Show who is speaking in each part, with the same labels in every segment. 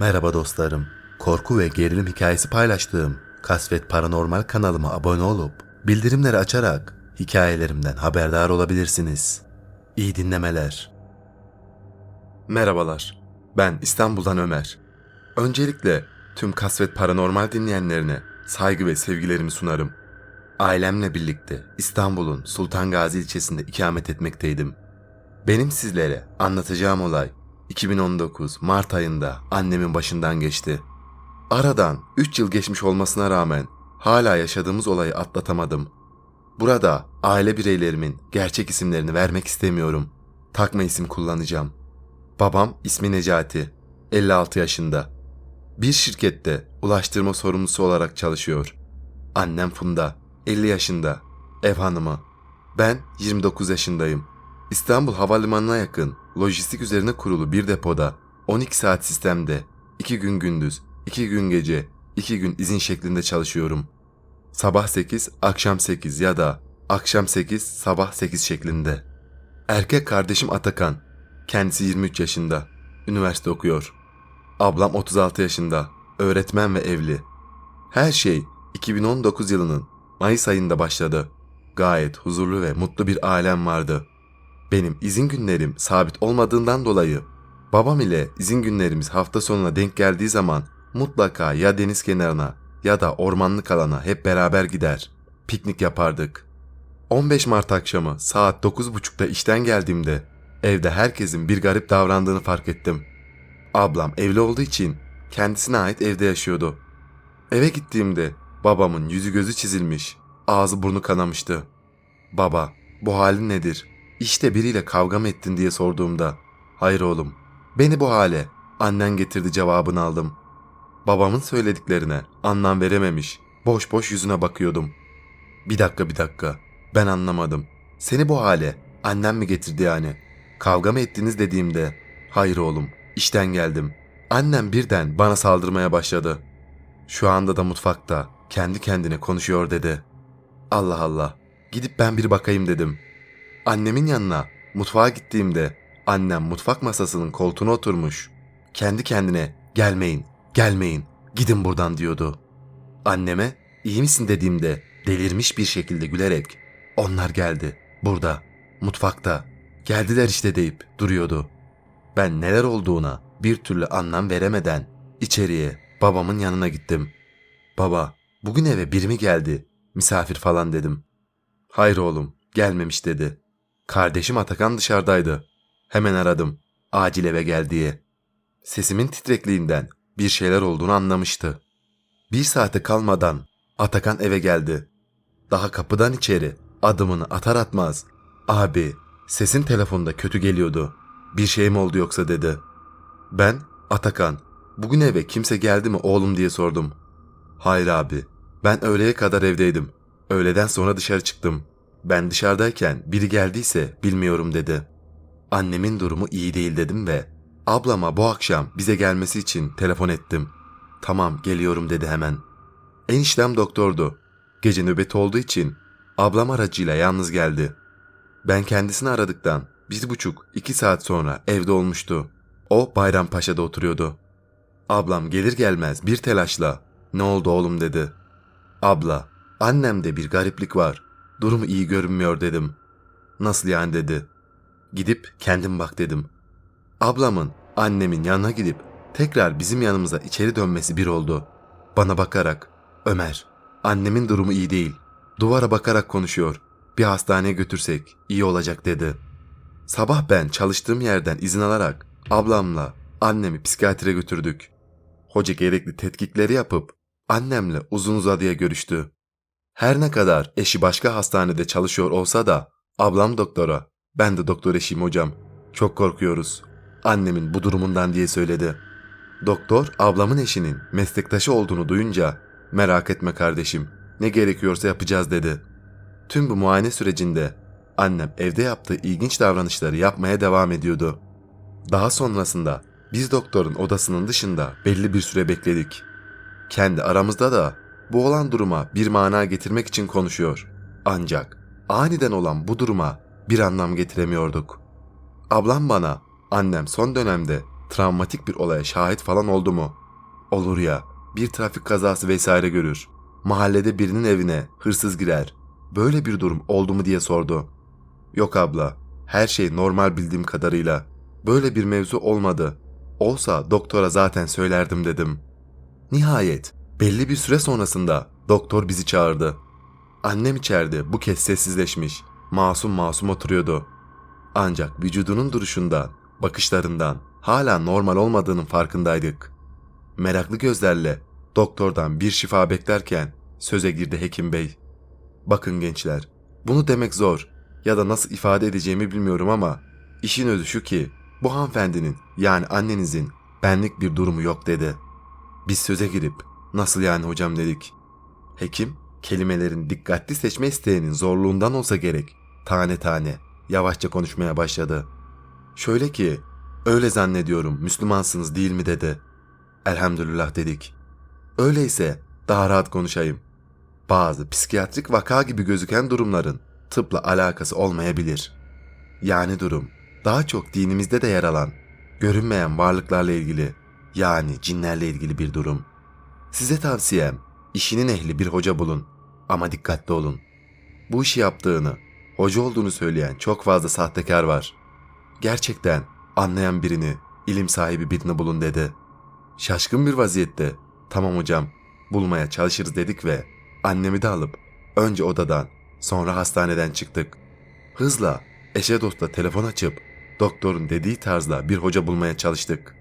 Speaker 1: Merhaba dostlarım. Korku ve gerilim hikayesi paylaştığım Kasvet Paranormal kanalıma abone olup bildirimleri açarak hikayelerimden haberdar olabilirsiniz. İyi dinlemeler. Merhabalar. Ben İstanbul'dan Ömer. Öncelikle tüm Kasvet Paranormal dinleyenlerine saygı ve sevgilerimi sunarım. Ailemle birlikte İstanbul'un Sultan Gazi ilçesinde ikamet etmekteydim. Benim sizlere anlatacağım olay 2019 Mart ayında annemin başından geçti. Aradan 3 yıl geçmiş olmasına rağmen hala yaşadığımız olayı atlatamadım. Burada aile bireylerimin gerçek isimlerini vermek istemiyorum. Takma isim kullanacağım. Babam ismi Necati, 56 yaşında. Bir şirkette ulaştırma sorumlusu olarak çalışıyor. Annem Funda, 50 yaşında, ev hanımı. Ben 29 yaşındayım. İstanbul Havalimanı'na yakın lojistik üzerine kurulu bir depoda 12 saat sistemde 2 gün gündüz, 2 gün gece, 2 gün izin şeklinde çalışıyorum. Sabah 8, akşam 8 ya da akşam 8, sabah 8 şeklinde. Erkek kardeşim Atakan. Kendisi 23 yaşında. Üniversite okuyor. Ablam 36 yaşında. Öğretmen ve evli. Her şey 2019 yılının Mayıs ayında başladı. Gayet huzurlu ve mutlu bir ailem vardı. Benim izin günlerim sabit olmadığından dolayı babam ile izin günlerimiz hafta sonuna denk geldiği zaman mutlaka ya deniz kenarına ya da ormanlık alana hep beraber gider. Piknik yapardık. 15 Mart akşamı saat 9.30'da işten geldiğimde evde herkesin bir garip davrandığını fark ettim. Ablam evli olduğu için kendisine ait evde yaşıyordu. Eve gittiğimde babamın yüzü gözü çizilmiş, ağzı burnu kanamıştı. Baba, bu halin nedir? İşte biriyle kavga mı ettin diye sorduğumda, hayır oğlum, beni bu hale annen getirdi cevabını aldım. Babamın söylediklerine anlam verememiş, boş boş yüzüne bakıyordum. Bir dakika bir dakika, ben anlamadım. Seni bu hale annem mi getirdi yani? Kavga mı ettiniz dediğimde, hayır oğlum, işten geldim. Annem birden bana saldırmaya başladı. Şu anda da mutfakta kendi kendine konuşuyor dedi. Allah Allah, gidip ben bir bakayım dedim. Annemin yanına mutfağa gittiğimde annem mutfak masasının koltuğuna oturmuş. Kendi kendine gelmeyin, gelmeyin, gidin buradan diyordu. Anneme iyi misin dediğimde delirmiş bir şekilde gülerek onlar geldi, burada, mutfakta, geldiler işte deyip duruyordu. Ben neler olduğuna bir türlü anlam veremeden içeriye babamın yanına gittim. Baba, bugün eve biri mi geldi? Misafir falan dedim. Hayır oğlum, gelmemiş dedi. Kardeşim Atakan dışarıdaydı. Hemen aradım. Acil eve gel diye. Sesimin titrekliğinden bir şeyler olduğunu anlamıştı. Bir saate kalmadan Atakan eve geldi. Daha kapıdan içeri adımını atar atmaz. Abi, sesin telefonda kötü geliyordu. Bir şey mi oldu yoksa dedi. Ben, Atakan, bugün eve kimse geldi mi oğlum diye sordum. Hayır abi, ben öğleye kadar evdeydim. Öğleden sonra dışarı çıktım. Ben dışarıdayken biri geldiyse bilmiyorum dedi. Annemin durumu iyi değil dedim ve ablama bu akşam bize gelmesi için telefon ettim. Tamam geliyorum dedi hemen. Eniştem doktordu. Gece nöbeti olduğu için ablam aracıyla yalnız geldi. Ben kendisini aradıktan bir buçuk iki saat sonra evde olmuştu. O Bayrampaşa'da oturuyordu. Ablam gelir gelmez bir telaşla ne oldu oğlum dedi. Abla annemde bir gariplik var. Durumu iyi görünmüyor dedim. Nasıl yani dedi. Gidip kendim bak dedim. Ablamın annemin yanına gidip tekrar bizim yanımıza içeri dönmesi bir oldu. Bana bakarak Ömer annemin durumu iyi değil. Duvara bakarak konuşuyor. Bir hastaneye götürsek iyi olacak dedi. Sabah ben çalıştığım yerden izin alarak ablamla annemi psikiyatre götürdük. Hoca gerekli tetkikleri yapıp annemle uzun uzadıya görüştü. Her ne kadar eşi başka hastanede çalışıyor olsa da ablam doktora, ben de doktor eşiyim hocam. Çok korkuyoruz. Annemin bu durumundan diye söyledi. Doktor ablamın eşinin meslektaşı olduğunu duyunca merak etme kardeşim ne gerekiyorsa yapacağız dedi. Tüm bu muayene sürecinde annem evde yaptığı ilginç davranışları yapmaya devam ediyordu. Daha sonrasında biz doktorun odasının dışında belli bir süre bekledik. Kendi aramızda da bu olan duruma bir mana getirmek için konuşuyor. Ancak aniden olan bu duruma bir anlam getiremiyorduk. Ablam bana annem son dönemde travmatik bir olaya şahit falan oldu mu? Olur ya, bir trafik kazası vesaire görür. Mahallede birinin evine hırsız girer. Böyle bir durum oldu mu diye sordu. Yok abla, her şey normal bildiğim kadarıyla. Böyle bir mevzu olmadı. Olsa doktora zaten söylerdim dedim. Nihayet belli bir süre sonrasında doktor bizi çağırdı. Annem içeride bu kez sessizleşmiş, masum masum oturuyordu. Ancak vücudunun duruşundan, bakışlarından hala normal olmadığının farkındaydık. Meraklı gözlerle doktordan bir şifa beklerken söze girdi hekim bey. Bakın gençler, bunu demek zor ya da nasıl ifade edeceğimi bilmiyorum ama işin özü şu ki bu hanımefendinin yani annenizin benlik bir durumu yok dedi. Biz söze girip nasıl yani hocam dedik. Hekim kelimelerin dikkatli seçme isteğinin zorluğundan olsa gerek tane tane yavaşça konuşmaya başladı. Şöyle ki öyle zannediyorum Müslümansınız değil mi dedi. Elhamdülillah dedik. Öyleyse daha rahat konuşayım. Bazı psikiyatrik vaka gibi gözüken durumların tıpla alakası olmayabilir. Yani durum daha çok dinimizde de yer alan görünmeyen varlıklarla ilgili yani cinlerle ilgili bir durum. Size tavsiyem işinin ehli bir hoca bulun ama dikkatli olun. Bu işi yaptığını, hoca olduğunu söyleyen çok fazla sahtekar var. Gerçekten anlayan birini, ilim sahibi birini bulun dedi. Şaşkın bir vaziyette tamam hocam bulmaya çalışırız dedik ve annemi de alıp önce odadan sonra hastaneden çıktık. Hızla eşe dosta telefon açıp doktorun dediği tarzda bir hoca bulmaya çalıştık.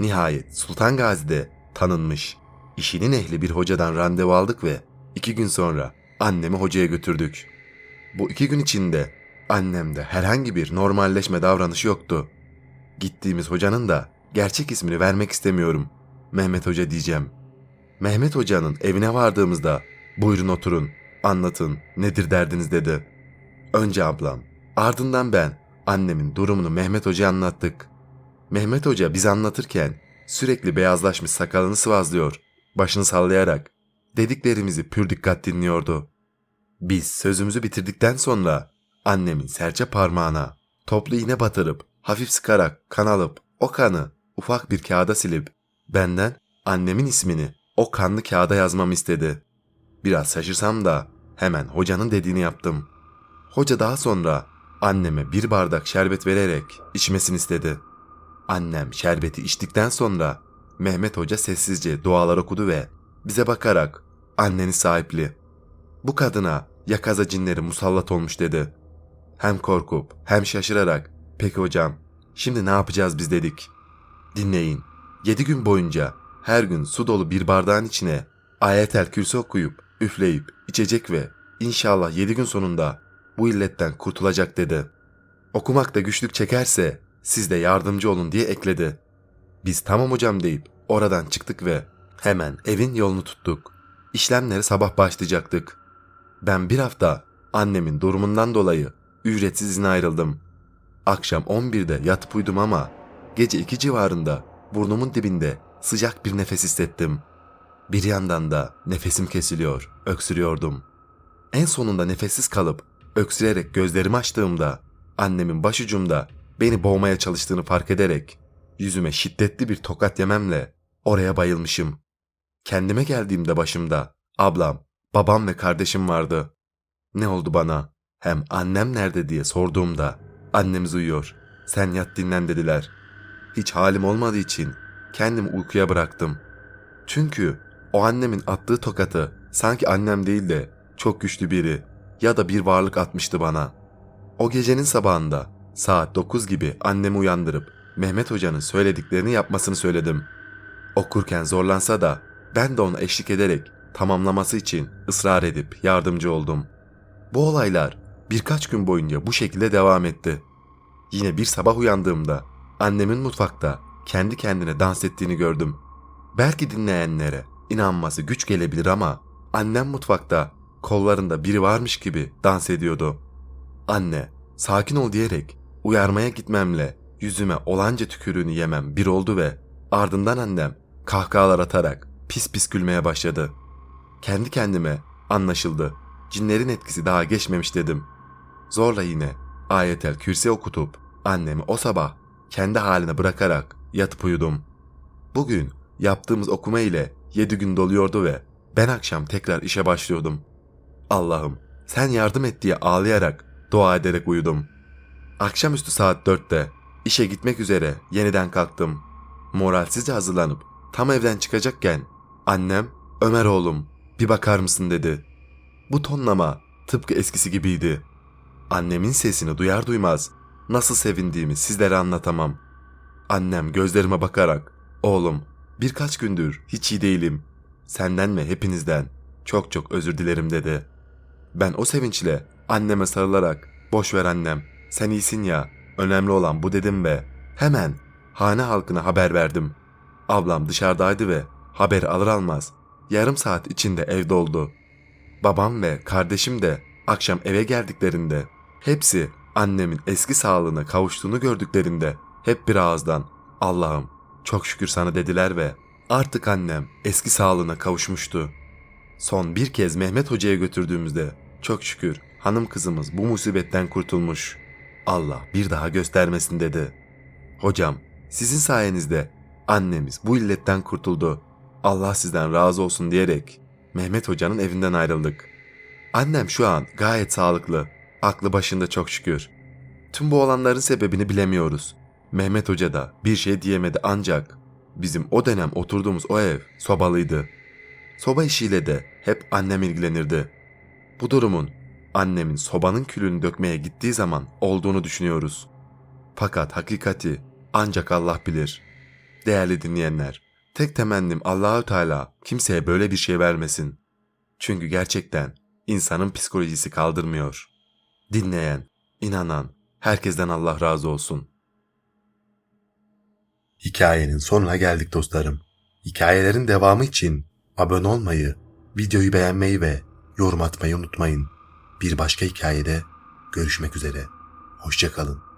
Speaker 1: Nihayet Sultan Gazi'de tanınmış, işinin ehli bir hocadan randevu aldık ve iki gün sonra annemi hocaya götürdük. Bu iki gün içinde annemde herhangi bir normalleşme davranışı yoktu. Gittiğimiz hocanın da gerçek ismini vermek istemiyorum. Mehmet Hoca diyeceğim. Mehmet Hoca'nın evine vardığımızda buyurun oturun, anlatın, nedir derdiniz dedi. Önce ablam, ardından ben annemin durumunu Mehmet Hoca'ya anlattık. Mehmet Hoca biz anlatırken sürekli beyazlaşmış sakalını sıvazlıyor, başını sallayarak dediklerimizi pür dikkat dinliyordu. Biz sözümüzü bitirdikten sonra annemin serçe parmağına toplu iğne batırıp hafif sıkarak kan alıp o kanı ufak bir kağıda silip benden annemin ismini o kanlı kağıda yazmamı istedi. Biraz şaşırsam da hemen hocanın dediğini yaptım. Hoca daha sonra anneme bir bardak şerbet vererek içmesini istedi. Annem şerbeti içtikten sonra Mehmet Hoca sessizce dualar okudu ve bize bakarak anneniz sahipli. Bu kadına yakaza cinleri musallat olmuş dedi. Hem korkup hem şaşırarak peki hocam şimdi ne yapacağız biz dedik. Dinleyin. Yedi gün boyunca her gün su dolu bir bardağın içine ayetel kürsü okuyup üfleyip içecek ve inşallah yedi gün sonunda bu illetten kurtulacak dedi. Okumakta güçlük çekerse siz de yardımcı olun diye ekledi. Biz tamam hocam deyip oradan çıktık ve hemen evin yolunu tuttuk. İşlemlere sabah başlayacaktık. Ben bir hafta annemin durumundan dolayı ücretsiz izne ayrıldım. Akşam 11'de yatıp uyudum ama gece 2 civarında burnumun dibinde sıcak bir nefes hissettim. Bir yandan da nefesim kesiliyor, öksürüyordum. En sonunda nefessiz kalıp öksürerek gözlerimi açtığımda annemin başucumda beni boğmaya çalıştığını fark ederek yüzüme şiddetli bir tokat yememle oraya bayılmışım. Kendime geldiğimde başımda ablam, babam ve kardeşim vardı. Ne oldu bana? Hem annem nerede diye sorduğumda annemiz uyuyor. Sen yat dinlen dediler. Hiç halim olmadığı için kendimi uykuya bıraktım. Çünkü o annemin attığı tokatı sanki annem değil de çok güçlü biri ya da bir varlık atmıştı bana. O gecenin sabahında saat 9 gibi annemi uyandırıp Mehmet Hoca'nın söylediklerini yapmasını söyledim. Okurken zorlansa da ben de ona eşlik ederek tamamlaması için ısrar edip yardımcı oldum. Bu olaylar birkaç gün boyunca bu şekilde devam etti. Yine bir sabah uyandığımda annemin mutfakta kendi kendine dans ettiğini gördüm. Belki dinleyenlere inanması güç gelebilir ama annem mutfakta kollarında biri varmış gibi dans ediyordu. Anne, sakin ol diyerek uyarmaya gitmemle yüzüme olanca tükürüğünü yemem bir oldu ve ardından annem kahkahalar atarak pis pis gülmeye başladı. Kendi kendime anlaşıldı. Cinlerin etkisi daha geçmemiş dedim. Zorla yine ayetel kürsi okutup annemi o sabah kendi haline bırakarak yatıp uyudum. Bugün yaptığımız okuma ile 7 gün doluyordu ve ben akşam tekrar işe başlıyordum. Allah'ım sen yardım et diye ağlayarak, dua ederek uyudum. Akşamüstü saat 4'te işe gitmek üzere yeniden kalktım. Moralsizce hazırlanıp tam evden çıkacakken annem Ömer oğlum bir bakar mısın dedi. Bu tonlama tıpkı eskisi gibiydi. Annemin sesini duyar duymaz nasıl sevindiğimi sizlere anlatamam. Annem gözlerime bakarak oğlum birkaç gündür hiç iyi değilim. Senden ve hepinizden çok çok özür dilerim dedi. Ben o sevinçle anneme sarılarak boş ver annem sen iyisin ya önemli olan bu dedim ve hemen hane halkına haber verdim. Ablam dışarıdaydı ve haberi alır almaz yarım saat içinde evde oldu. Babam ve kardeşim de akşam eve geldiklerinde hepsi annemin eski sağlığına kavuştuğunu gördüklerinde hep bir ağızdan Allah'ım çok şükür sana dediler ve artık annem eski sağlığına kavuşmuştu. Son bir kez Mehmet Hoca'ya götürdüğümüzde çok şükür hanım kızımız bu musibetten kurtulmuş. Allah bir daha göstermesin dedi. Hocam sizin sayenizde annemiz bu illetten kurtuldu. Allah sizden razı olsun diyerek Mehmet Hoca'nın evinden ayrıldık. Annem şu an gayet sağlıklı. Aklı başında çok şükür. Tüm bu olanların sebebini bilemiyoruz. Mehmet Hoca da bir şey diyemedi ancak bizim o dönem oturduğumuz o ev sobalıydı. Soba işiyle de hep annem ilgilenirdi. Bu durumun annemin sobanın külünü dökmeye gittiği zaman olduğunu düşünüyoruz. Fakat hakikati ancak Allah bilir. Değerli dinleyenler, tek temennim Allahü Teala kimseye böyle bir şey vermesin. Çünkü gerçekten insanın psikolojisi kaldırmıyor. Dinleyen, inanan, herkesten Allah razı olsun. Hikayenin sonuna geldik dostlarım. Hikayelerin devamı için abone olmayı, videoyu beğenmeyi ve yorum atmayı unutmayın. Bir başka hikayede görüşmek üzere. Hoşçakalın.